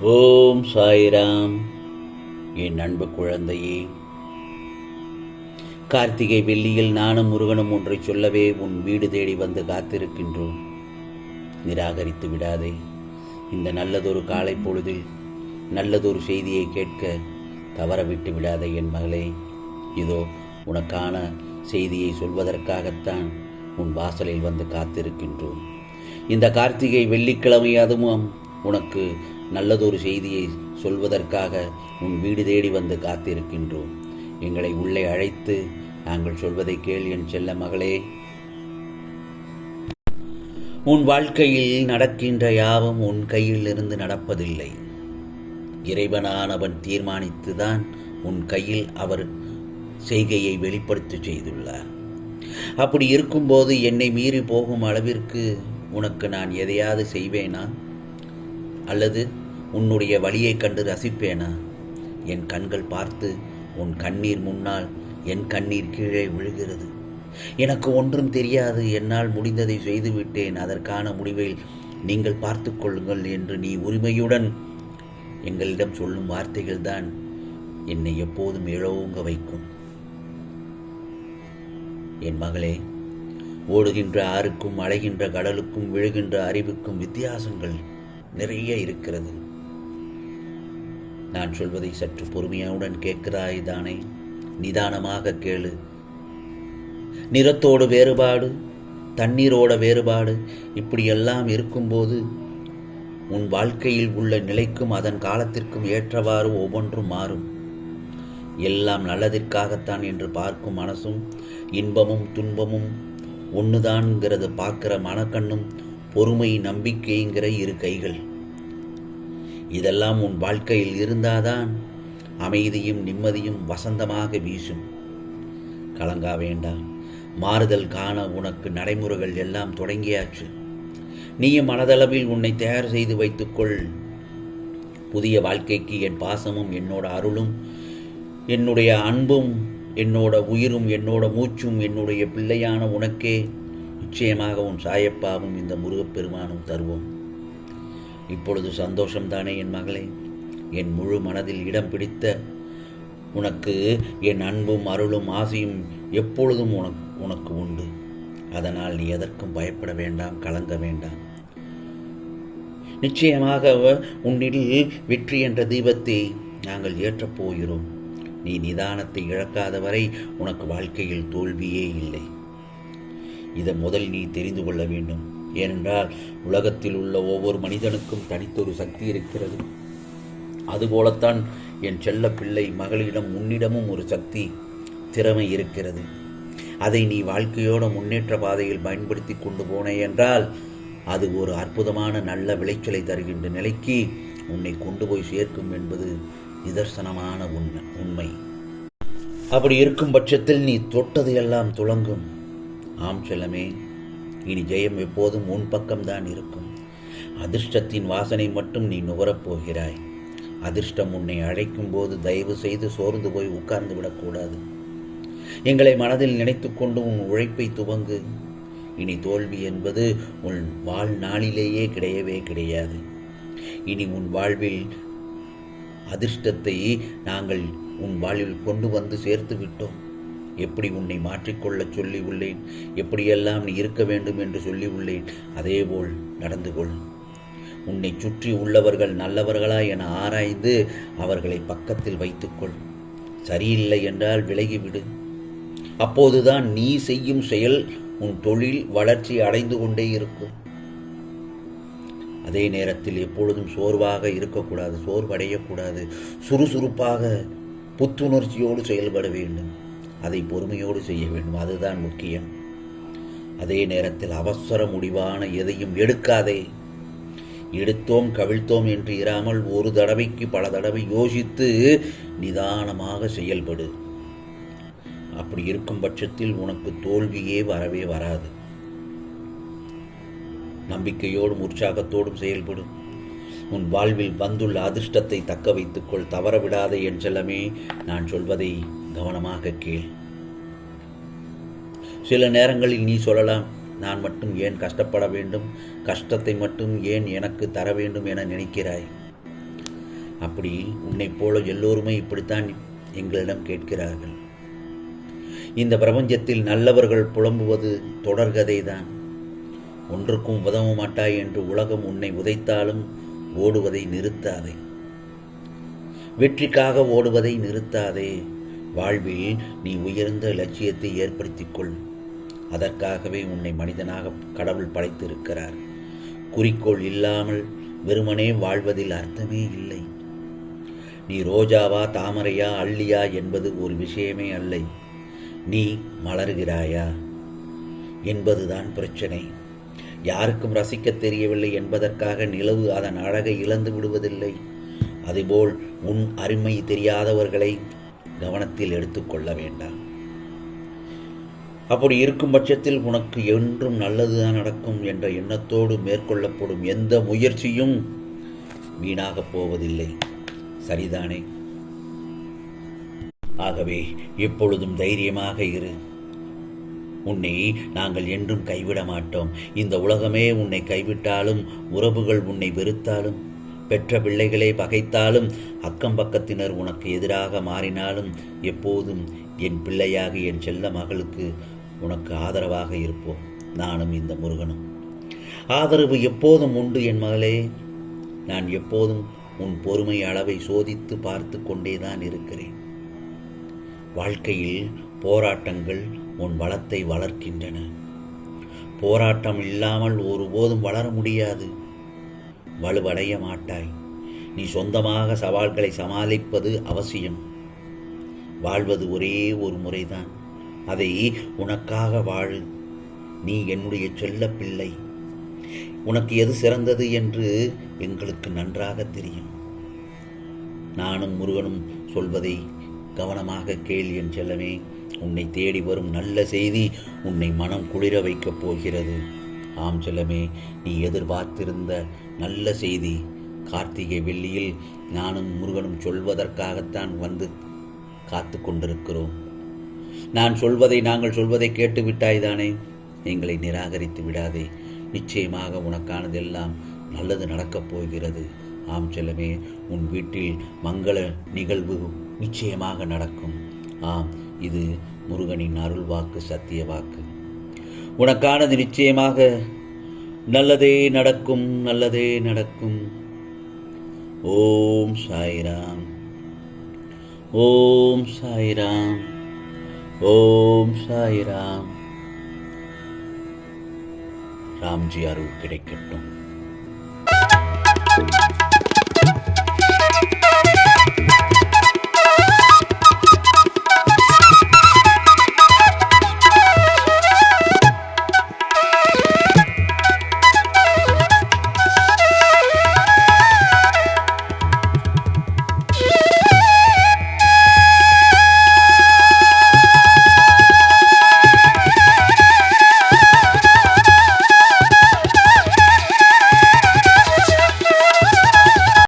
ஓம் சாய்ராம். என் அன்பு குழந்தையே கார்த்திகை வெள்ளியில் நானும் முருகனும் ஒன்றை சொல்லவே உன் வீடு தேடி வந்து காத்திருக்கின்றோம். நிராகரித்து விடாதே. இந்த நல்லதொரு காலை பொழுதில் நல்லதொரு செய்தியை கேட்க தவறவிட்டு விடாதே என் மகளே. இதோ உனக்கான செய்தியை சொல்வதற்காகத்தான் உன் வாசலில் வந்து காத்திருக்கின்றோம். இந்த கார்த்திகை வெள்ளிக்கிழமை அதுவும் உனக்கு நல்லதொரு செய்தியை சொல்வதற்காக உன் வீடு தேடி வந்து காத்திருக்கின்றோம். எங்களை உள்ளே அழைத்து நாங்கள் சொல்வதை கேள் என் செல்ல மகளே. உன் வாழ்க்கையில் நடக்கின்ற யாவும் உன் கையில் இருந்து நடப்பதில்லை. இறைவனானவன் தீர்மானித்துதான் உன் கையில் அவர் செய்கையை வெளிப்படுத்தி செய்துள்ளார். அப்படி இருக்கும்போது என்னை மீறி போகும் அளவிற்கு உனக்கு நான் எதையாவது செய்வேனா? அல்லது உன்னுடைய வழியைக் கண்டு ரசிப்பேனா? என் கண்கள் பார்த்து உன் கண்ணீர் முன்னால் என் கண்ணீர் கீழே விழுகிறது. எனக்கு ஒன்றும் தெரியாது என்னால் முடிந்ததை செய்துவிட்டேன். அதற்கான முடிவை நீங்கள் பார்த்து கொள்ளுங்கள் என்று நீ உரிமையுடன் எங்களிடம் சொல்லும் வார்த்தைகள்தான் என்னை எப்போதும் இழவுங்க வைக்கும். என் மகளே ஓடுகின்ற ஆறுக்கும் அலைகின்ற கடலுக்கும் விழுகின்ற அறிவுக்கும் வித்தியாசங்கள் நிறைய இருக்கிறது. நான் சொல்வதை சற்று பொறுமையாவுடன் கேட்கிறாய் தானே? நிதானமாக கேளு. நிறத்தோடு வேறுபாடு தண்ணீரோட வேறுபாடு இப்படியெல்லாம் இருக்கும்போது உன் வாழ்க்கையில் உள்ள நிலைக்கும் அதன் காலத்திற்கும் ஏற்றவாறு ஒவ்வொன்றும் மாறும். எல்லாம் நல்லதிற்காகத்தான் என்று பார்க்கும் மனசும் இன்பமும் துன்பமும் ஒன்றுதான்ங்கிறது பார்க்கிற மனக்கண்ணும் பொறுமை நம்பிக்கைங்கிற இரு கைகள். இதெல்லாம் உன் வாழ்க்கையில் இருந்தாதான் அமைதியும் நிம்மதியும் வசந்தமாக வீசும். கலங்கா வேண்டாம். மாறுதல் காண உனக்கு நடைமுறைகள் எல்லாம் தொடங்கியாச்சு. நீயும் மனதளவில் உன்னை தயார் செய்து வைத்துக்கொள். புதிய வாழ்க்கைக்கு என் பாசமும் என்னோட அருளும் என்னுடைய அன்பும் என்னோட உயிரும் என்னோட மூச்சும் என்னுடைய பிள்ளையான உனக்கே நிச்சயமாக உன் சாயப்பாவும் இந்த முருகப்பெருமானும் தருவோம். இப்பொழுது சந்தோஷம்தானே என் மகளே? என் முழு மனதில் இடம் பிடித்த உனக்கு என் அன்பும் அருளும் ஆசையும் எப்பொழுதும் உனக்கு உனக்கு உண்டு. அதனால் நீ எதற்கும் பயப்பட வேண்டாம் கலங்க வேண்டாம். நிச்சயமாக உன்னில் வெற்றி என்ற தீபத்தை நாங்கள் ஏற்றப் போகிறோம். நீ நிதானத்தை இழக்காத வரை உனக்கு வாழ்க்கையில் தோல்வியே இல்லை. இதை முதல் நீ தெரிந்து கொள்ள வேண்டும். ஏனென்றால் உலகத்தில் உள்ள ஒவ்வொரு மனிதனுக்கும் தனித்தொரு சக்தி இருக்கிறது. அதுபோலத்தான் என் செல்ல பிள்ளை மகளிடம் உன்னிடமும் ஒரு சக்தி திறமை இருக்கிறது. அதை நீ வாழ்க்கையோட முன்னேற்ற பாதையில் பயன்படுத்தி கொண்டு போனே என்றால் அது ஒரு அற்புதமான நல்ல விளைச்சலை தருகின்ற நிலைக்கு உன்னை கொண்டு போய் சேர்க்கும் என்பது நிதர்சனமான உண்மை. உண்மை அப்படி இருக்கும் பட்சத்தில் நீ தொட்டது எல்லாம் துளங்கும். ஆம் செல்லமே இனி ஜெயம் எப்போதும் உன் பக்கம்தான் இருக்கும். அதிர்ஷ்டத்தின் வாசனை மட்டும் நீ நுகரப்போகிறாய் அதிர்ஷ்டம் உன்னை அழைக்கும் போது தயவு செய்து சோர்ந்து போய் உட்கார்ந்து விடக்கூடாது. எங்களை மனதில் நினைத்து கொண்டு உன் உழைப்பை துவங்கு. இனி தோல்வி என்பது உன் வாழ்நாளிலேயே கிடையவே கிடையாது. இனி உன் வாழ்வில் அதிர்ஷ்டத்தை நாங்கள் உன் வாழ்வில் கொண்டு வந்து சேர்த்து விட்டோம் எப்படி உன்னை மாற்றிக்கொள்ளச் சொல்லி உள்ளேன் எப்படியெல்லாம் நீ இருக்க வேண்டும் என்று சொல்லி உள்ளேன் அதேபோல் நடந்து கொள். உன்னை சுற்றி உள்ளவர்கள் நல்லவர்களா என ஆராய்ந்து அவர்களை பக்கத்தில் வைத்துக்கொள் சரியில்லை என்றால் விலகிவிடு. அப்போதுதான் நீ செய்யும் செயல் உன் தொழில் வளர்ச்சி அடைந்து கொண்டே இருக்கும். அதே நேரத்தில் எப்பொழுதும் சோர்வாக இருக்கக்கூடாது சோர்வடையக்கூடாது. சுறுசுறுப்பாக புத்துணர்ச்சியோடு செயல்பட வேண்டும். அதை பொறுமையோடு செய்ய வேண்டும். அதுதான் முக்கியம். அதே நேரத்தில் அவசர முடிவான எதையும் எடுக்காதே. எடுத்தோம் கவிழ்த்தோம் என்று இராமல் ஒரு தடவைக்கு பல தடவை யோசித்து நிதானமாக செயல்படு. அப்படி இருக்கும் பட்சத்தில் உனக்கு தோல்வியே வரவே வராது. நம்பிக்கையோடும் உற்சாகத்தோடும் செயல்படும் உன் வாழ்வில் வந்துள்ள அதிர்ஷ்டத்தை தக்க வைத்துக்கொள். தவற விடாதே என் செல்லமே. நான் சொல்வதை கவனமாக கேள். சில நேரங்களில் நீ சொல்லலாம் நான் மட்டும் ஏன் கஷ்டப்பட வேண்டும்? கஷ்டத்தை மட்டும் ஏன் எனக்கு தர வேண்டும் என நினைக்கிறாய்? அப்படி உன்னைப் போல எல்லோருமே இப்படித்தான் எங்களிடம் கேட்கிறார்கள். இந்த பிரபஞ்சத்தில் நல்லவர்கள் புலம்புவது தொடர்கதைதான் ஒன்றுக்கும் உதவ மாட்டாய் என்று உலகம் உன்னை உதைத்தாலும் ஓடுவதை நிறுத்தாதே. வெற்றிக்காக ஓடுவதை நிறுத்தாதே. வாழ்வில் நீ உயர்ந்த லட்சியத்தை ஏற்படுத்திக் கொள் அதற்காகவே உன்னை மனிதனாக கடவுள் படைத்திருக்கிறார். குறிக்கோள் இல்லாமல் வெறுமனே வாழ்வதில் அர்த்தமே இல்லை. நீ ரோஜாவா தாமரையா அள்ளியா என்பது ஒரு விஷயமே அல்ல. நீ மலர்கிறாயா என்பதுதான் பிரச்சனை. யாருக்கும் ரசிக்கத் தெரியவில்லை என்பதற்காக நிலவு அதன் அழகை இழந்து விடுவதில்லை. அதுபோல் உன் அருமை தெரியாதவர்களை கவனத்தில் எடுத்துக்கொள்ள வேண்டாம். அப்படி இருக்கும் பட்சத்தில் உனக்கு என்றும் நல்லதுதான் நடக்கும் என்ற எண்ணத்தோடு மேற்கொள்ளப்படும் எந்த முயற்சியும் வீணாகப் போவதில்லை. சரிதானே? ஆகவே எப்பொழுதும் தைரியமாக இரு. உன்னை நாங்கள் என்றும் கைவிட மாட்டோம். இந்த உலகமே உன்னை கைவிட்டாலும் உறவுகள் உன்னை வெறுத்தாலும் பெற்ற பிள்ளைகளை பகைத்தாலும் அக்கம் பக்கத்தினர் உனக்கு எதிராக மாறினாலும் எப்போதும் என் பிள்ளையாக என் செல்ல மகளுக்கு உனக்கு ஆதரவாக இருப்போம். நானும் இந்த முருகனும். ஆதரவு எப்போதும் உண்டு என் மகளே. நான் எப்போதும் உன் பொறுமை அளவை சோதித்து பார்த்து கொண்டேதான் இருக்கிறேன். வாழ்க்கையில் போராட்டங்கள் உன் வளத்தை வளர்க்கின்றன. போராட்டம் இல்லாமல் ஒருபோதும் வளர முடியாது. வலுவடைய மாட்டாய். நீ சொந்தமாக சவால்களை சமாளிப்பது அவசியம். வாழ்வது ஒரே ஒரு முறைதான். அதை உனக்காக வாழு. நீ என்னுடைய செல்ல பிள்ளை. உனக்கு எது சிறந்தது என்று எங்களுக்கு நன்றாக தெரியும். நானும் முருகனும் சொல்வதை கவனமாக கேள் என் செல்லமே. உன்னை தேடி வரும் நல்ல செய்தி உன்னை மனம் குளிர வைக்கப் போகிறது. ஆம் செல்லமே நீ எதிர்பார்த்திருந்த நல்ல செய்தி. கார்த்திகை வெள்ளியில் நானும் முருகனும் சொல்வதற்காகத்தான் வந்து காத்து கொண்டிருக்கிறோம். நான் சொல்வதை நாங்கள் சொல்வதை கேட்டுவிட்டாய் தானே எங்களை நிராகரித்து விடாதே. நிச்சயமாக உனக்கானதெல்லாம் நல்லது நடக்கப் போகிறது. ஆம் செல்லமே உன் வீட்டில் மங்கள நிகழ்வு நிச்சயமாக நடக்கும். ஆம் இது முருகனின் அருள் வாக்கு சத்திய வாக்கு. உனக்கானது நிச்சயமாக நல்லதே நடக்கும் நல்லதே நடக்கும். ஓம் சாய்ராம். ஓம் சாய்ராம். ஓம் சாய்ராம். ராம்ஜி அருள் கிடைக்கட்டும்.